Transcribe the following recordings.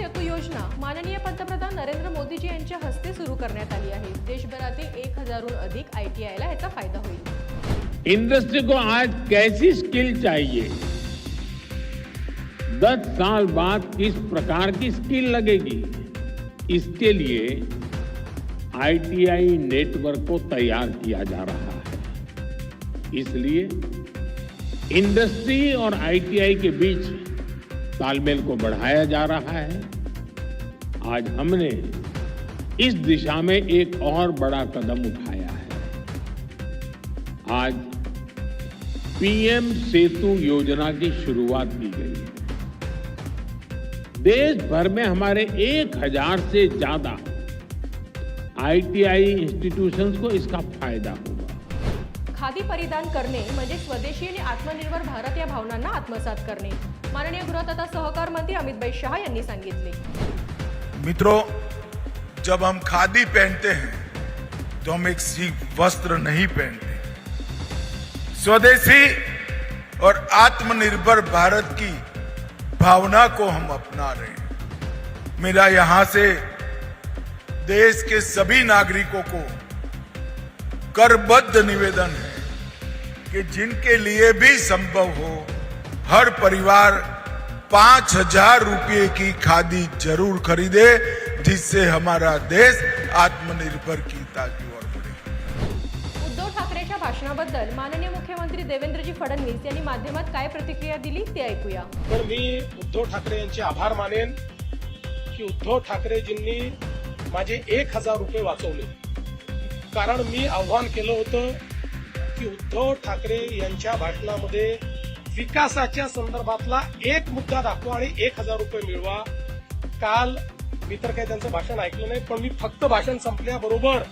सेतू योजना. माननीय पंतप्रधान नरेंद्र मोदीजी यांच्या हस्ते सुरू करण्यात आली आहे. देशभरातील एक हजारहून अधिक आय टी आयला याचा फायदा होईल. इंडस्ट्री को आज कैसी स्किल चाहिए? दस साल बाद किस प्रकार की स्किल लगेगी? इसके लिए आईटीआई नेटवर्क को तैयार किया जा रहा है। इसलिए इंडस्ट्री और आईटीआई के बीच तालमेल को बढ़ाया जा रहा है। आज हमने इस दिशा में एक और बड़ा कदम उठाया है। आज पीएम सेतु योजना की शुरुआत की गई है। देश भर में हमारे एक हज़ार से ज़्यादा आईटीआई इंस्टीट्यूशंस को इसका फ़ायदा होगा खादी परिधान करणे, म्हणजे स्वदेशी आणि आत्मनिर्भर भारत या भावनांना आत्मसात करणे. माननीय गृह तथा सहकार मंत्री अमित भाई शाह यांनी सांगितले. मित्रों, जब हम खादी पहनते हैं तो हम एक सिर्फ़ वस्त्र नहीं पहनते। स्वदेशी और आत्मनिर्भर भारत की भावना को हम अपना रहे हैं। मेरा यहाँ से देश के सभी नागरिकों को करबद्ध निवेदन है कि जिनके लिए भी संभव हो हर परिवार पांच हजार रुपये की खादी जरूर खरीदे जिससे हमारा देश आत्मनिर्भर की की ओर बढ़े। उद्धव ठाकरेच्या भाषणाबद्दल माननीय मुख्यमंत्री देवेंद्रजी फडणवीस यांनी माध्यमात काय प्रतिक्रिया दिली ते ऐकूया. तर मी उद्धव ठाकरे यांचे आभार मानेन की उद्धव ठाकरेजींनी माझे एक हजार रुपये वाचवले. कारण मी आव्हान केलं होतं की उद्धव ठाकरे यांच्या भाषणामध्ये विकासाच्या संदर्भातला एक मुद्दा दाखवा आणि एक हजार रुपये मिळवा. काल मी तर काही त्यांचं भाषण ऐकलं नाही पण मी फक्त भाषण संपल्याबरोबर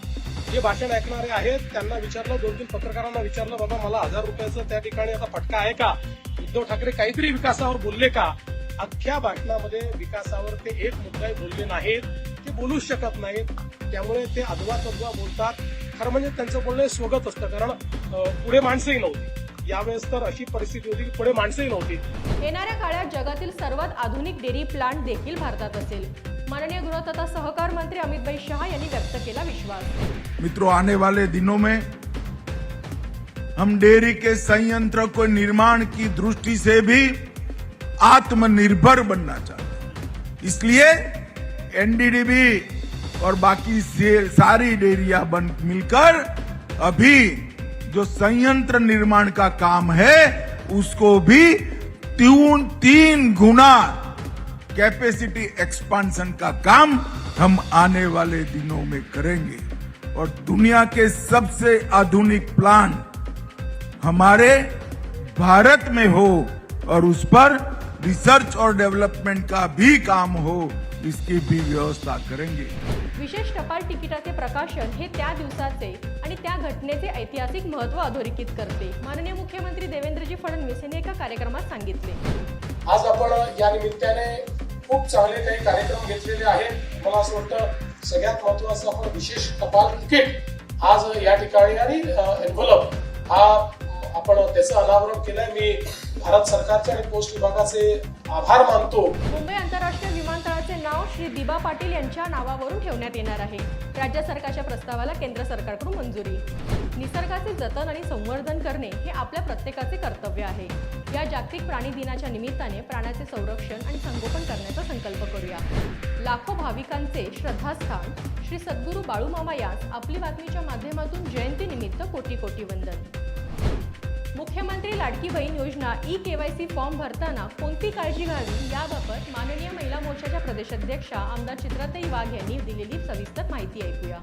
जे भाषण ऐकणारे आहेत त्यांना विचारलं दोन तीन पत्रकारांना विचारलं बाबा मला हजार रुपयाचं त्या ठिकाणी आता फटका आहे का? उद्धव ठाकरे काहीतरी विकासावर बोलले का? अख्ख्या भाषणामध्ये विकासावर ते एक मुद्दाही बोलले नाहीत ते बोलूच शकत नाहीत. त्यामुळे ते अधवा तद्वा बोलतात. खरं म्हणजे त्यांचं बोलणं स्वगत असतं कारण पुढे माणसंही नव्हती. यावेळेस तर अशी परिस्थिती होती की पुढे माणसंही नव्हती. येणाऱ्या काळात जगातील सर्वात आधुनिक डेअरी प्लांट देखील भारतात असेल. माननीय गृह तथा सहकार मंत्री अमित शाह यांनी व्यक्त केला विश्वास. मित्रों आने वाले दिनों में हम डेयरी के संयंत्र को निर्माण की दृष्टि से भी आत्मनिर्भर बनना चाहते इसलिए एनडीडीबी और बाकी से सारी डेरिया बन मिलकर अभी जो संयंत्र निर्माण का काम है, उसको भी तीन तीन गुना कैपेसिटी एक्सपांशन का काम हम आने वाले दिनों में करेंगे। और दुनिया के सबसे आधुनिक प्लांट हमारे भारत में हो और उस पर रिसर्च और डेवलपमेंट का भी काम हो, इसकी भी व्यवस्था करेंगे। विशेष टपाल तिकिटाचे प्रकाशन हे त्या दिवसाचे आणि त्या घटनेचे ऐतिहासिक महत्त्व अधोरेखित करते. माननीय मुख्यमंत्री देवेंद्रजी फडणवीस यांनी एका कार्यक्रमात सांगितले. आज आपण या निमित्ताने खूप चांगले काही कार्यक्रम घेतलेले आहेत. मला असं वाटतं सगळ्यात महत्वाचं आपण विशेष टपाल तिकीट आज या ठिकाणी आणि एन्व्हलप हा आपण त्याचं अनावरण केलंय. मी भारत सरकारचे आणि पोस्ट विभागाचे आभार मानतो. मुंबई आंतरराष्ट्रीय श्री दिबा पाटील यांच्या नावावरून ठेवण्यात येणार आहे. राज्य सरकारच्या प्रस्तावाला केंद्र सरकारकडून मंजुरी. निसर्गाचे जतन आणि संवर्धन करणे हे आपल्या प्रत्येकाचे कर्तव्य आहे. या जागतिक प्राणी दिनाच्या निमित्ताने प्राण्याचे संरक्षण आणि संगोपन करण्याचा संकल्प करूया. लाखो भाविकांचे श्रद्धास्थान श्री सद्गुरू बाळूमामा यास आपली बातमीच्या माध्यमातून जयंतीनिमित्त कोटी कोटी वंदन. मुख्यमंत्री लाडकी बहीण योजना ई केवायसी फॉर्म भरताना कोणती काळजी घ्यावी याबाबत माननीय महिला मोर्चाच्या प्रदेशाध्यक्षा आमदार चित्राताई वाघ यांनी दिलेली सविस्तर माहिती ऐकूया.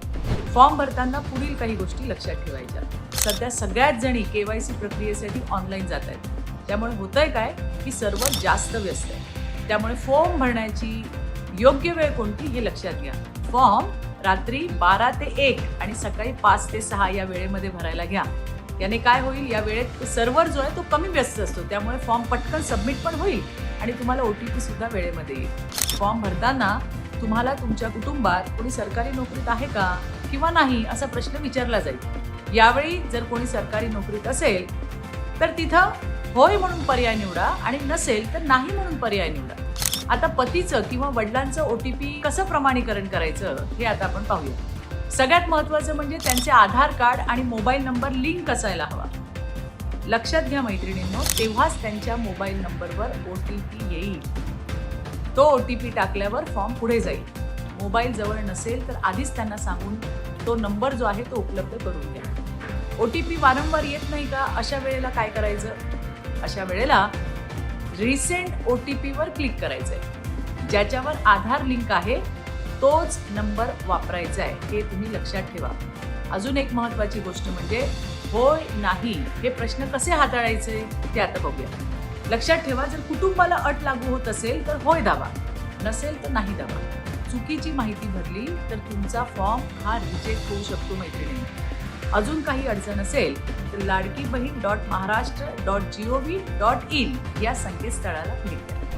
फॉर्म भरताना पुढील काही गोष्टी लक्षात ठेवायच्या. सध्या सगळ्याच जणी केवायसी प्रक्रियेसाठी ऑनलाईन जात आहेत. त्यामुळे होतंय काय? की सर्व जास्त व्यस्त आहे त्यामुळे फॉर्म भरण्याची योग्य वेळ कोणती हे लक्षात घ्या. फॉर्म रात्री बारा ते एक आणि सकाळी पाच ते सहा या वेळेमध्ये भरायला घ्या. याने काय होईल? या वेळेत सर्व्हर जो आहे तो कमी व्यस्त असतो. त्यामुळे फॉर्म पटकन सबमिट पण होईल आणि तुम्हाला ओ टी पी सुद्धा वेळेमध्ये येईल. फॉर्म भरताना तुम्हाला तुमच्या कुटुंबात कोणी सरकारी नोकरीत आहे का किंवा नाही असा प्रश्न विचारला जाईल. यावेळी जर कोणी सरकारी नोकरीत असेल तर तिथं होय म्हणून पर्याय निवडा आणि नसेल तर नाही म्हणून पर्याय निवडा. आता पतीचं किंवा वडिलांचं ओ टी पी कसं प्रमाणीकरण करायचं हे आता आपण पाहूया. सगळ्यात महत्वाचं म्हणजे त्यांचे आधार कार्ड आणि मोबाईल नंबर लिंक असायला हवा. लक्षात घ्या मैत्रिणींनो तेव्हाच त्यांच्या मोबाईल नंबरवर ओ टी पी येईल. तो ओ टी पी टाकल्यावर फॉर्म पुढे जाईल. मोबाईल जवळ नसेल तर आधीच त्यांना सांगून तो नंबर जो आहे तो उपलब्ध करून द्या. ओ टी पी वारंवार येत नाही का? अशा वेळेला काय करायचं? अशा वेळेला रिसेंट ओ टी पीवर क्लिक करायचं आहे ज्याच्यावर आधार लिंक आहे तोच नंबर वापरायचा आहे हे तुम्ही लक्षात ठेवा. अजून एक महत्त्वाची गोष्ट म्हणजे होय नाही हे प्रश्न कसे हाताळायचे ते आता बघूया. लक्षात ठेवा जर कुटुंबाला अट लागू होत असेल तर होय दाबा नसेल तर नाही दावा. चुकीची माहिती भरली तर तुमचा फॉर्म हा रिजेक्ट होऊ शकतो मैत्रिणी अजून काही अडचण असेल तर Ladki Bahin dot Maharashtra dot G O V dot in या संकेतस्थळाला भेट द्या